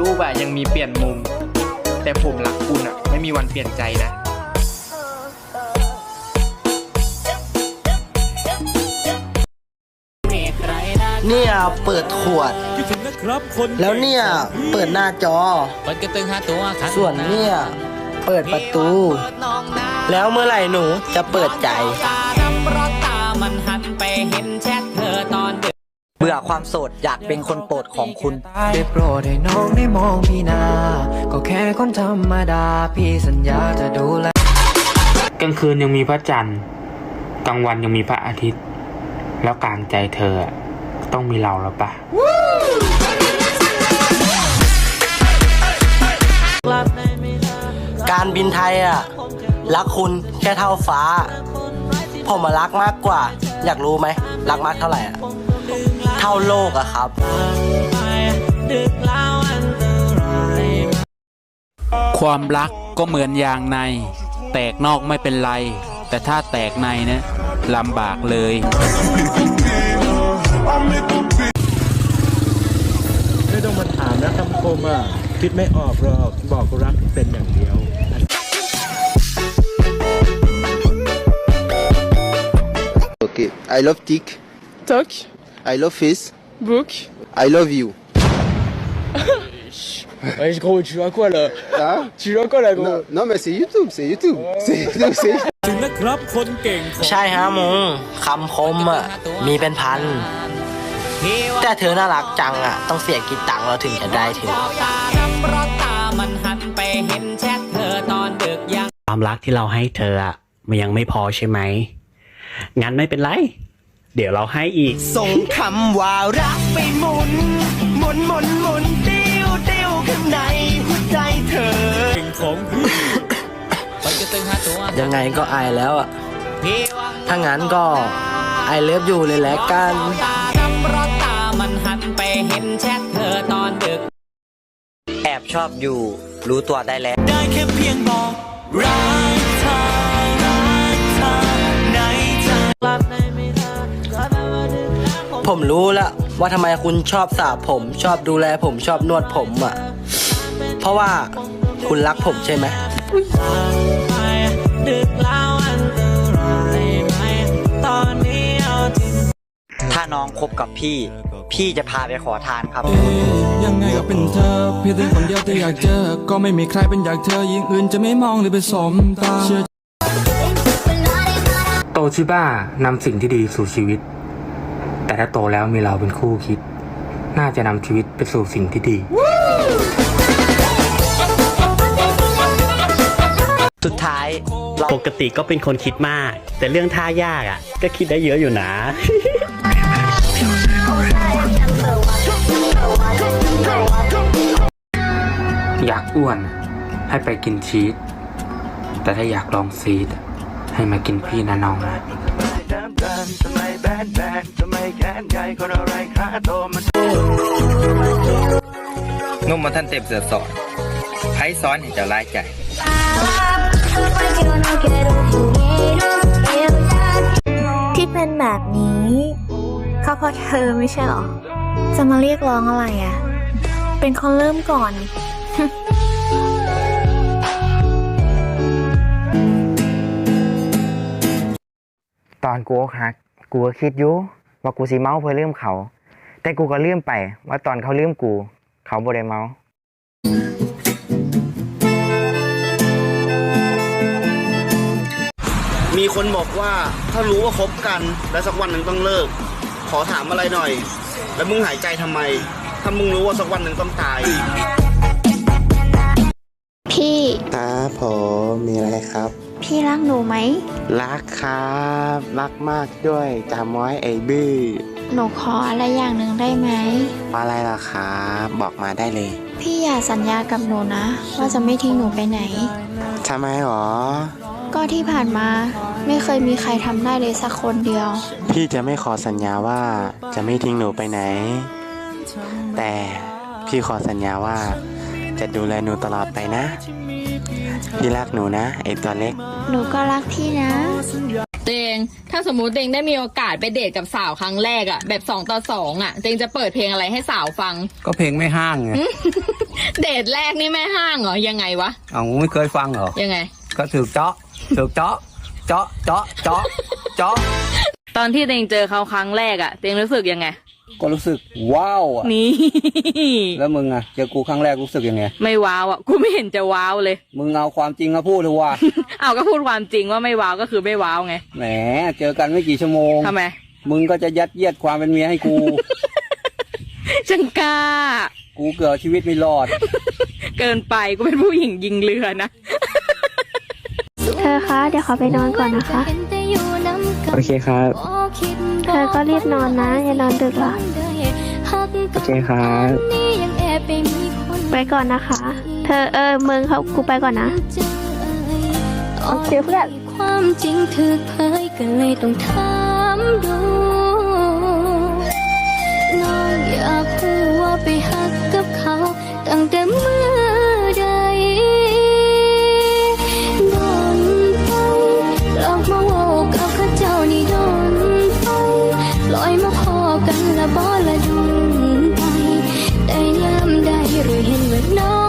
รูปอะยังมีเปลี่ยนมุม แต่ผมรักคุณอะไม่มีวันเปลี่ยนใจนะเนี่ยเปิดขวด คิดถึงนะครับคนแล้วเนี่ยเปิดหน้าจอ เปิดกระตึงหาตัวขัส่วนเนี่ยเปิดประตู แล้วเมื่อไหร่หนูจะเปิดใจ ตาดำเพราะตามันหันไปเห็น เบื่อความโสดอยากเป็นคนโปรดของคุณได้โปรดให้น้องได้มองพี่นา ก็แค่คนธรรมดา พี่สัญญาจะดูแลกลางคืนยังมีพระจันทร์กลางวันยังมีพระอาทิตย์ แล้วกลางใจเธออะต้องมีเราแล้วปะการบินไทยอะ รักคุณแค่เท่าฟ้า ผมมารักมากกว่า อยากรู้ไหม รักมากเท่าไหร่อะ เท่าโลกอะครับ ความรักก็เหมือนยางใน แตกนอกไม่เป็นไร แต่ถ้าแตกในเนี่ยลำบากเลย ไม่ต้องมาถามนะคำคมอะคิดไม่ออกหรอกบอกรักเป็นอย่างเดียว Okay, I love tick. Talk, I love face. book. I love you. Ouais, gros, tu vois quoi là Hein Tu vois quoi là, gros non, non, mais c'est YouTube, c'est YouTube. C'est YouTube, c'est ถึงนะครับคนเก่งของใช่ฮะมุงคำคมอะ มีเป็นพัน แต่เธอน่ารักจังอะ ต้องเสียกี่ตังค์เราถึงจะได้ถึง ตาดำเพราะตามันหันไปเห็นแชทเธอตอนดึกยัง ความรักที่เราให้เธออะมันยังไม่พอใช่ไหม งั้นไม่เป็นไร เดี๋ยวเราให้อีก ส่งคำว่ารักไปหมุน หมุนหมุนหมุนติ้วติ้วข้างในหัวใจเธอเก่งของพี่เปิดกระตึงหาตัวยังไงก็อายแล้วอะพี่หวังถ้างั้นก็ไอเลิฟอยู่เลยแหละกันตาดำเพราะตามันหันไปเห็นแชทเธอตอนดึก แอบชอบอยู่ รู้ตัวได้แล้ว ได้แค่เพียงบอกรัก ผมรู้แล้วว่าทำไมคุณชอบสระผม ชอบดูแลผมชอบนวดผมอะ เพราะว่าคุณรักผมใช่ไหมดึกแล้วอันตรายไหมตอนนี้เอาจริงถ้าน้องคบกับพี่ พี่จะพาไปขอทานครับ ยังไงก็เป็นเธอเพียงแต่คนเดียวที่อยากเจอ ก็ไม่มีใครเป็นอยากเธอยิ่งอื่นจะไม่มองหรือไปสมตา โตชิบ้านำสิ่งที่ดีสู่ชีวิต แต่ถ้าโตแล้วมีเราเป็นคู่คิด น่าจะนำชีวิตไปสู่สิ่งที่ดี สุดท้ายเราปกติก็เป็นคนคิดมาก แต่เรื่องท่ายากอะก็คิดได้เยอะอยู่นะ อยากอ้วนให้ไปกินชีสแต่ถ้าอยากลองซีดให้มากินพี่นะน้องนะ นุ่มมาท่านเต็มเสือสอนไพ่ซ้อนเห็นจะร้ายใจที่เป็นแบบนี้ก็เพราะเธอไม่ใช่เหรอ จะมาเรียกร้องอะไรอะ่ะ เป็นคนเริ่มก่อน ตอนกูอกหักกูก็คิดอยู่ว่ากูสิเมาเพื่อลืมเขา แต่กูก็ลืมไป ว่าตอนเขาลืมกู เขาบ่ได้เมามีคนบอกว่าถ้ารู้ว่าคบกัน แล้วสักวันหนึ่งต้องเลิก ขอถามอะไรหน่อย แล้วมึงหายใจทำไม ถ้ามึงรู้ว่าสักวันหนึ่งต้องตาย พี่ ครับผมมีอะไรครับ พี่รักหนูไหม รักครับ รักมากด้วยจำไว้ไอ้บื้อ หนูขออะไรอย่างหนึ่งได้ไหม อะไรล่ะครับ บอกมาได้เลย พี่อย่าสัญญากับหนูนะ ว่าจะไม่ทิ้งหนูไปไหน ทำไมหรอ ก็ที่ผ่านมาไม่เคยมีใครทำได้เลยสักคนเดียว พี่จะไม่ขอสัญญาว่าจะไม่ทิ้งหนูไปไหน แต่พี่ขอสัญญาว่า จะดูแลหนูตลอดไปนะ พี่รักหนูนะไอตัวเล็ก หนูก็รักพี่นะ เตงถ้าสมมุติเตงได้มีโอกาสไปเดทกับสาวครั้งแรกอะแบบสองต่อสองอะเตงจะเปิดเพลงอะไรให้สาวฟัง ก็เพลงไม่ห้างไง เดทแรกนี่แม่ห้างเหรอยังไงวะเอาไม่เคยฟังเหรอ ยังไง ก็ถือเจาะถือเจาะเจาะเจาะเจาะเจาะตอนที่เตงเจอเขาครั้งแรกอะเตงรู้สึกยังไง ก็รู้สึกว้าวอะนี่ แล้วมึงอะเจอกูครั้งแรกรู้สึกยังไง ไม่ว้าวอะกูไม่เห็นจะว้าวเลย มึงเอาความจริงมาพูดเลยว่า เอาก็พูดความจริงว่าไม่ว้าวก็คือไม่ว้าวไง แหม เจอกันไม่กี่ชั่วโมงทำไม มึงก็จะยัดเยียดความเป็นเมียให้กู จังกล้า กูเกือบชีวิตไม่รอด เกินไปกูเป็นผู้หญิงยิงเรือนะ เธอคะ เดี๋ยวขอไปนอนก่อนนะคะ โอเคครับเธอก็รีบนอนนะ อย่านอนดึกล่ะโอเคครับไปก่อนนะคะ เธอเออมึงเขากูไปก่อนนะ โอเคเพื่อนความจริงถึกเผยก็เลยต้องถามดู know